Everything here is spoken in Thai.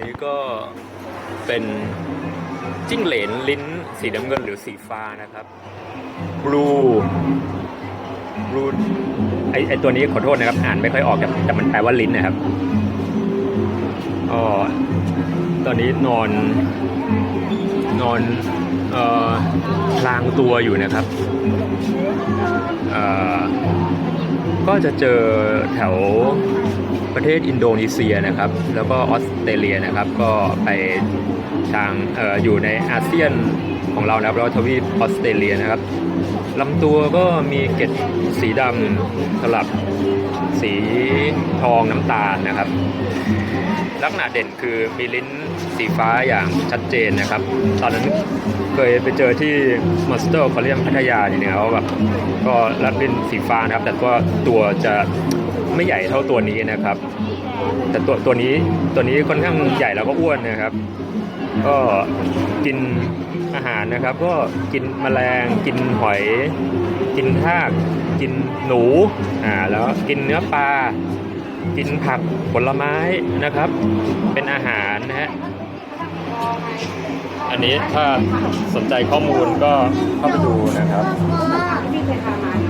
นี้ก็เป็นจิ้งเหลนลิ้นสีน้ำเงินหรือสีฟ้านะครับ blue blue ไอไอตัวนี้ขอโทษนะครับ อ่านไม่ค่อยออกแต่แต่มันแปลว่าลิ้นนะครับอ๋อตอนนี้นอนนอนเอ่อพลางตัวอยู่นะครับเอ่อก็จะเจอแถว ประเทศอินโดนีเซียนะครับ แล้วก็ออสเตรเลียนะครับ ก็ไปทางอออยู่ในอาเซียนของเรานะครับแล้วทวีปออสเตรเลียนะครับลำตัวก็มีเกล็ดสีดำสลับสีทองน้ำตาลนะครับ ลักษณะเด่นคือมีลิ้นสีฟ้าอย่างชัดเจนนะครับ ตอนนั้นเคยไปเจอที่มอนสเตอร์คอเรียมพัทยาเนี่ยนะครับแบบก็รับลิ้นสีฟ้านะครับ แต่ก็ตัวจะ ไม่ใหญ่เท่าตัวนี้นะครับ แต่ตัวตัวนี้ตัวนี้ค่อนข้างใหญ่แล้วก็อ้วนนะครับ ก็กินอาหารนะครับ ก็กินแมลงกินหอย กินทากกินหนูอ่าแล้วกินเนื้อปลากินผักผลไม้นะครับ เป็นอาหารนะฮะอันนี้ถ้าสนใจข้อมูลก็เข้าไปดูนะครับ